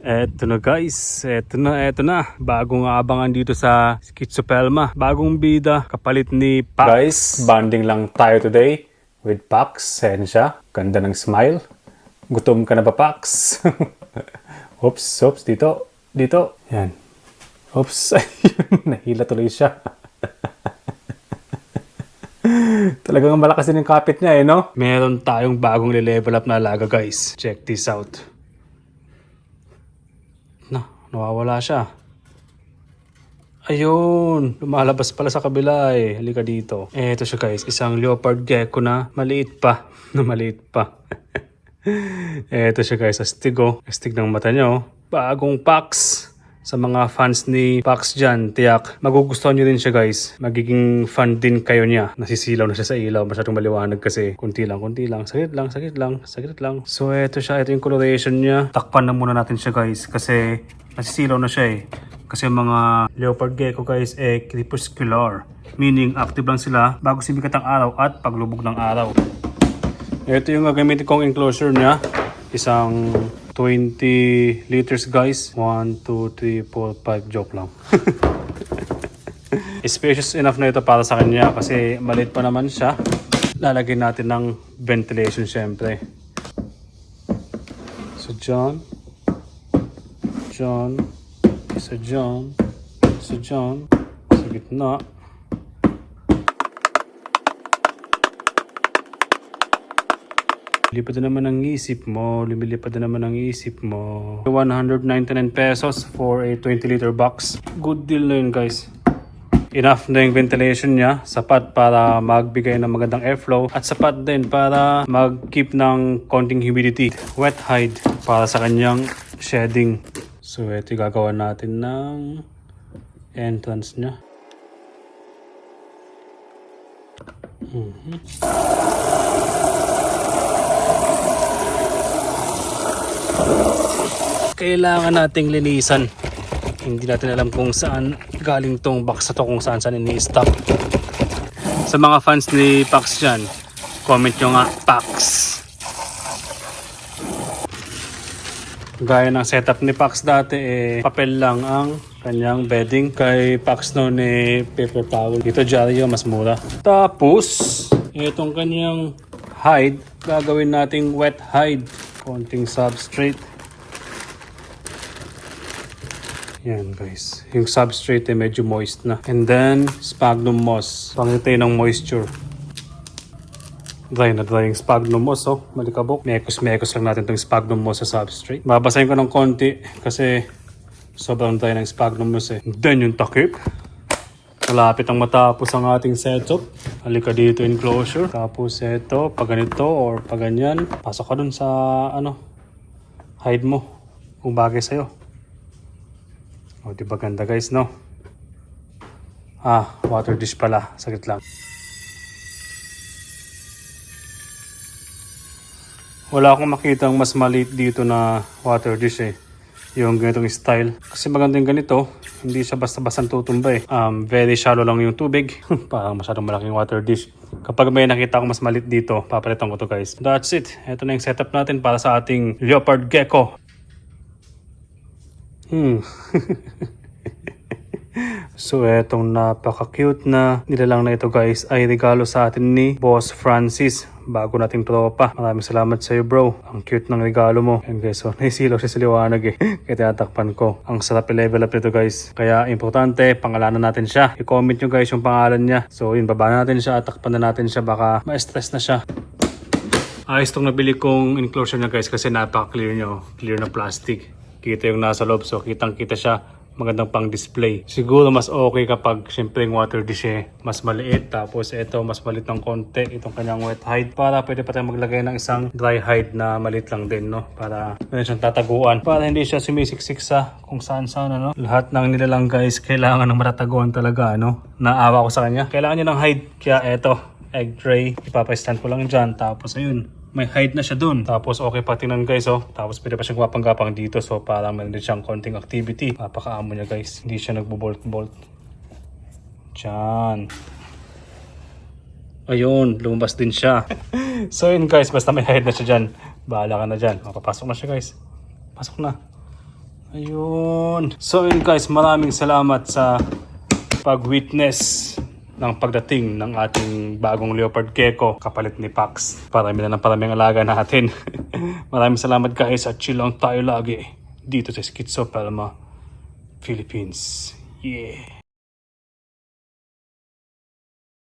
Eto na guys, eto na, eto na. Bagong abangan dito sa Schizopelma. Bagong bida, kapalit ni Pax. Guys, bonding lang tayo today with Pax. Ayan siya, ganda ng smile. Gutom ka na ba Pax? oops, oops, dito, dito. Yan. Oops, ayun, nahila tuloy siya. Talagang malakas din yung kapit niya eh, no? Meron tayong bagong level up na alaga guys. Check this out. Na, nawawala siya. Ayun, lumalabas pala sa kabila eh. Halika dito. Eto siya guys, isang leopard gecko na maliit pa. Na maliit pa. Eto siya guys, astig oh. Astig ng mata niya oh. Bagong Pax. Sa mga fans ni Pax dyan, tiyak, magugustuhan nyo din siya guys. Magiging fan din kayo niya. Nasisilaw na siya sa ilaw, masyadong maliwanag kasi kunti lang, kunti lang, sakit lang, sakit lang, sakit lang. So eto siya, ito yung coloration niya. Takpan na muna natin siya guys kasi nasisilaw na siya eh. Kasi ang mga leopard gecko guys eh crepuscular. Meaning active lang sila bago sumikat ang araw at paglubog ng araw. Ito yung gagamitin kong enclosure niya. Isang 20 liters guys. 1, 2, 3, 4, 5. Joke lang. Spacious enough na ito para sa kanya kasi maliit pa naman siya. Lalagyan natin ng ventilation syempre. So John. John. Isa John. Isa John. Sa gitna. Lumilipad na naman ang isip mo. Lumilipad na naman ang isip mo. 199 pesos for a 20 liter box. Good deal na yun guys. Enough na yung ventilation niya. Sapat para magbigay ng magandang airflow. At sapat din para mag-keep ng konting humidity. Wet hide para sa kanyang shedding. So ito yung gagawa natin ng entrance niya. Kailangan nating linisan. Hindi natin alam kung saan galing tong box na to, kung saan saan ini-stock. Sa mga fans ni Pax dyan, comment nyo nga Pax. Gaya ng setup ni Pax dati, eh, papel lang ang kanyang bedding. Kay Pax noon eh, paper towel. Dito Jario, mas mura. Tapos, itong kanyang hide, gagawin nating wet hide. Konting substrate. Yan guys. Yung substrate ay medyo moist na. And then, sphagnum moss. Pangitay ng moisture. Dry na dry yung sphagnum moss, oh. Malikabok. Mekos-mekos lang natin itong sphagnum moss sa substrate. Babasahin ko ng konti kasi sobrang dry ng sphagnum moss eh. Then yung takip. Malapit ang matapos ang ating setup. Halika dito enclosure. Tapos ito, pag ganito or pag ganyan. Pasok ka dun sa ano, hide mo. Kung bagay sa'yo. O, di ganda guys, no? Ah, water dish pala. Saglit lang. Wala akong makita mas maliit dito na water dish eh. Yung ganitong style. Kasi maganda yung ganito. Hindi siya basta-basta tutumba eh. Um, very shallow lang yung tubig. Parang masyadong malaking water dish. Kapag may nakita akong mas maliit dito, papalitan ko to guys. That's it. Ito na yung setup natin para sa ating leopard gecko. Hmm. so etong napaka-cute na nilalang na ito guys ay regalo sa atin ni Boss Francis. Bago nating tropa. Maraming salamat sa iyo bro. Ang cute ng regalo mo. And guys, so naisilaw siya sa liwanag eh. Kaya tinatakpan ko. Ang sarap i-level up nito guys. Kaya importante, pangalanan natin siya. I-comment nyo guys yung pangalan niya. So yun, baba natin siya at takpan na natin siya. Baka ma-stress na siya. Ayos tong nabili kong enclosure niya guys kasi napaka-clear niya. oh. Clear na plastic. Kita yung nasa loob so kitang kita siya magandang pang display. Siguro mas okay kapag syempre yung water dish eh, mas maliit tapos ito mas maliit ng konti itong kanyang wet hide para pwede pa tayong maglagay ng isang dry hide na maliit lang din no para meron siyang tataguan para hindi siya sumisiksik sa kung saan saan ano. Lahat ng nilalang guys kailangan ng matataguan talaga ano. Naawa ko sa kanya. Kailangan niya ng hide kaya eto egg tray. Ipapa-stand ko lang dyan. Tapos ayun, may height na siya dun. Tapos okay pa tingnan guys oh. Tapos pwede pa siyang gumapang-gapang dito. So parang meron din siyang konting activity. Papakaamo niya guys. Hindi siya nagbo-bolt-bolt. Diyan. Ayun, lumabas din siya. so yun guys, basta may height na siya dyan. Bahala ka na dyan. Mapapasok na siya guys. Pasok na. Ayun. So yun guys, maraming salamat sa pag-witness ng pagdating ng ating bagong leopard gecko kapalit ni Pax. Parami na ng paraming alaga natin. maraming salamat guys at chill lang tayo lagi dito sa Schizophrenia, Philippines. Yeah.